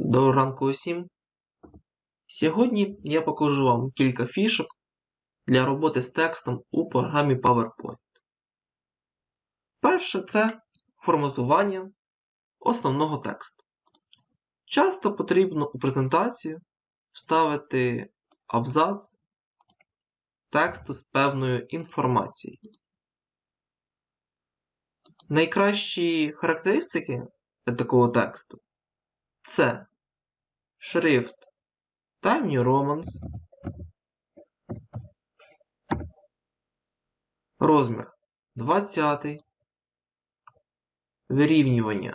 Доброго ранку усім. Сьогодні я покажу вам кілька фішок для роботи з текстом у програмі PowerPoint. Перше це форматування основного тексту. Часто потрібно у презентацію вставити абзац тексту з певною інформацією. Найкращі характеристики для такого тексту це шрифт. Time New Romance, розмір 20, вирівнювання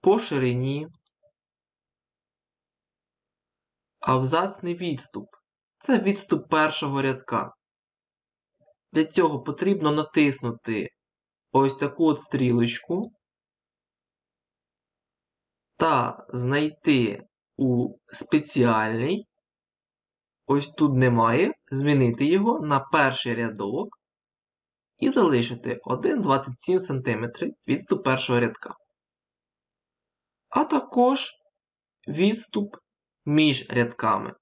по ширині, абзацний відступ це відступ першого рядка. Для цього потрібно натиснути ось таку от стрілочку та знайти у спеціальний, ось тут немає, змінити його на перший рядок і залишити 1,27 см відступ першого рядка. А також відступ між рядками.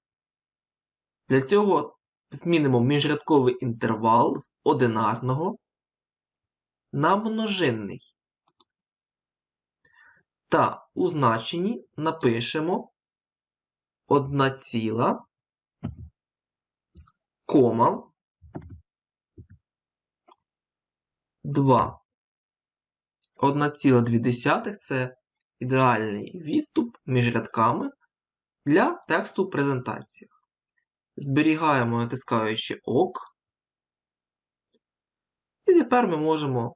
Для цього змінимо міжрядковий інтервал з одинарного на множинний. Та у значенні напишемо 1 ціла, кома 2. 1,2 це ідеальний відступ між рядками для тексту в презентаціях. Зберігаємо, натискаючи ОК. І тепер ми можемо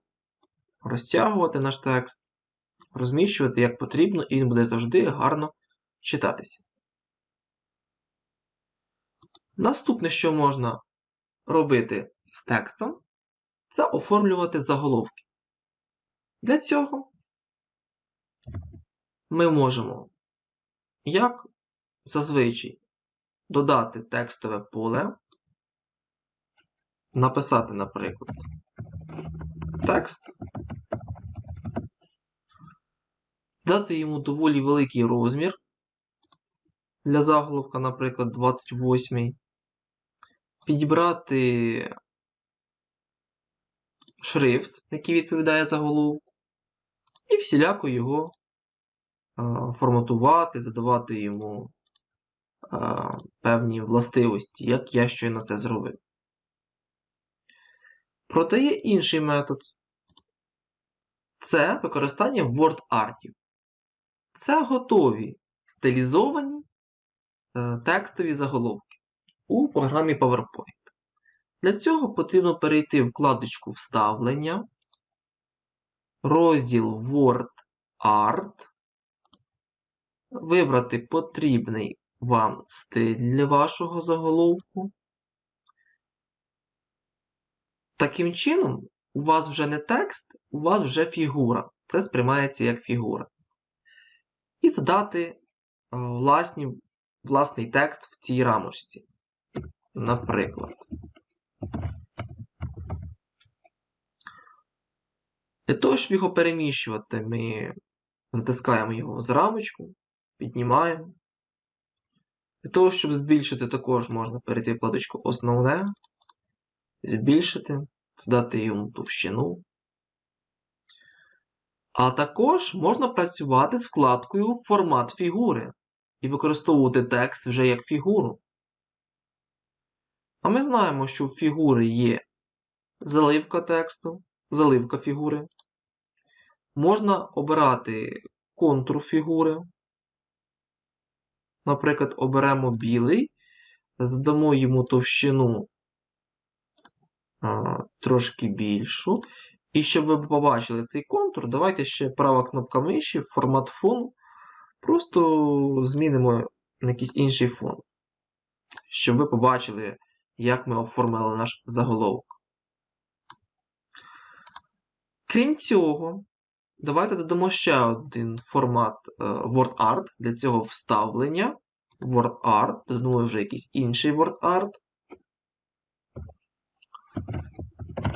розтягувати наш текст розміщувати як потрібно, і він буде завжди гарно читатися. Наступне, що можна робити з текстом, це оформлювати заголовки. Для цього ми можемо, як зазвичай, додати текстове поле, написати, наприклад, текст Здати йому доволі великий розмір. Для заголовка, наприклад, 28. Підібрати шрифт, який відповідає заголовку, і всіляко його форматувати, задавати йому певні властивості, як я щойно це зробив. Проте є інший метод. Це використання WordArt. Це готові стилізовані е, текстові заголовки у програмі PowerPoint. Для цього потрібно перейти в вкладочку Вставлення, розділ Word Art, вибрати потрібний вам стиль для вашого заголовку. Таким чином, у вас вже не текст, у вас вже фігура. Це сприймається як фігура і задати е, власні, власний текст в цій рамочці. Наприклад. Для того, щоб його переміщувати, ми затискаємо його з рамочку, піднімаємо. Для того, щоб збільшити, також можна перейти в вкладочку Основне, збільшити, задати йому товщину. А також можна працювати з вкладкою Формат фігури і використовувати текст вже як фігуру. А ми знаємо, що в фігури є заливка тексту, заливка фігури. Можна обирати контур фігури. Наприклад, оберемо білий, задамо йому товщину а, трошки більшу. І щоб ви побачили цей контур, давайте ще права кнопка миші, формат фону. Просто змінимо на якийсь інший фон. Щоб ви побачили, як ми оформили наш заголовок. Крім цього, давайте додамо ще один формат е, WordArt. Для цього вставлення. WordArt, додамо вже якийсь інший WordArt.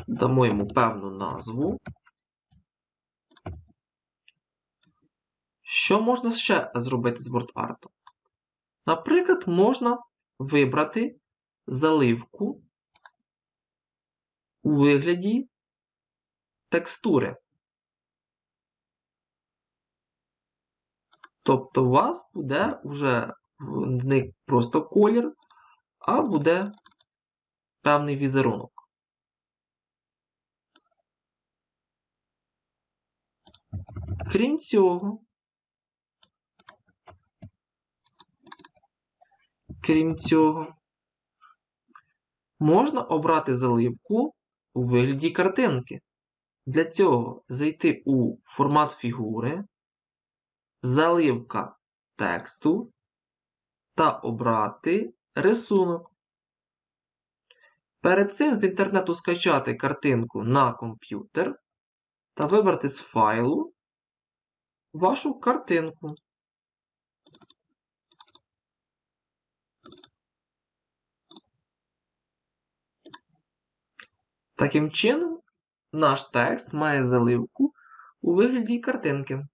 дамо йому певну назву. Що можна ще зробити з WordArt? Наприклад, можна вибрати заливку у вигляді текстури. Тобто у вас буде вже не просто колір, а буде певний візерунок. Крім цього, крім цього, можна обрати заливку у вигляді картинки. Для цього зайти у формат фігури, заливка тексту та обрати рисунок. Перед цим з інтернету скачати картинку на комп'ютер та вибрати з файлу вашу картинку. Таким чином, наш текст має заливку у вигляді картинки.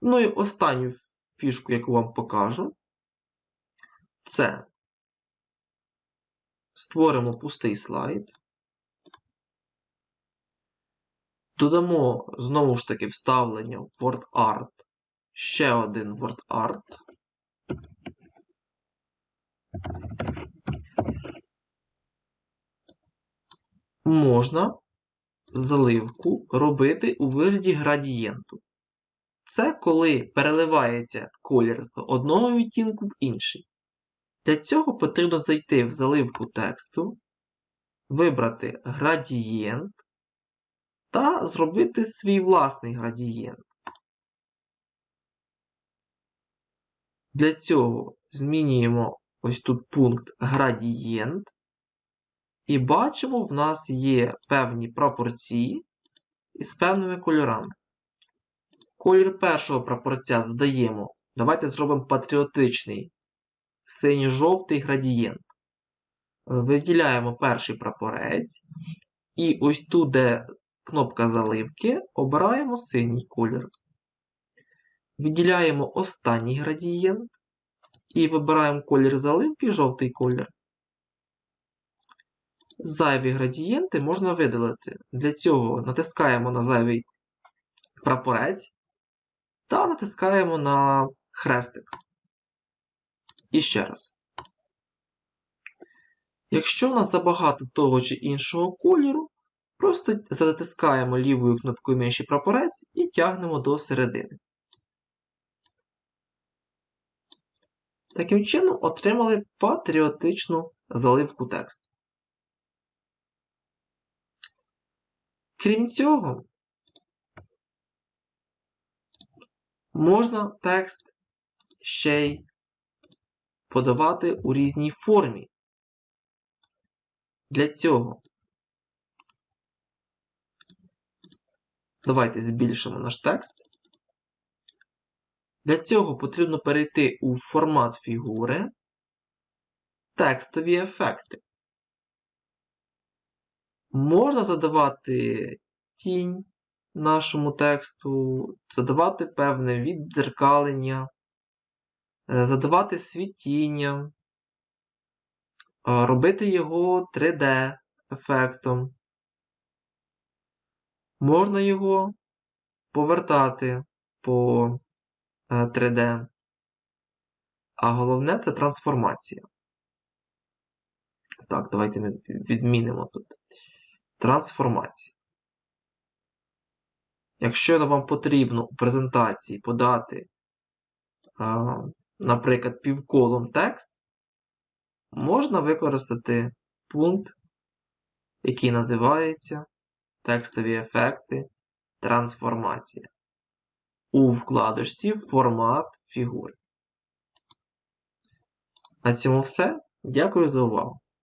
Ну і останню фішку, яку вам покажу, це створимо пустий слайд. Додамо знову ж таки вставлення в WordArt, ще один WordArt. Можна заливку робити у вигляді градієнту. Це коли переливається колір з одного відтінку в інший. Для цього потрібно зайти в заливку тексту, вибрати градієнт та зробити свій власний градієнт. Для цього змінюємо ось тут пункт градієнт. І бачимо, в нас є певні пропорції із певними кольорами. Колір першого прапорця задаємо. Давайте зробимо патріотичний синьо-жовтий градієнт. Виділяємо перший прапорець. І ось тут, де кнопка заливки, обираємо синій колір. Виділяємо останній градієнт. І вибираємо колір заливки жовтий колір. Зайві градієнти можна видалити. Для цього натискаємо на зайвий прапорець та натискаємо на хрестик. І ще раз. Якщо у нас забагато того чи іншого кольору, просто затискаємо лівою кнопкою миші прапорець і тягнемо до середини. Таким чином отримали патріотичну заливку тексту. Крім цього, можна текст ще й подавати у різній формі. Для цього давайте збільшимо наш текст. Для цього потрібно перейти у формат фігури, текстові ефекти. Можна задавати тінь нашому тексту, задавати певне віддзеркалення, е, задавати світіння, робити його 3D-ефектом. Можна його повертати по 3D. Е, а головне це трансформація. Так, давайте ми відмінимо тут. Трансформація. Якщо вам потрібно у презентації подати, наприклад, півколом текст, можна використати пункт, який називається Текстові ефекти трансформація у вкладочці Формат фігури. На цьому все. Дякую за увагу.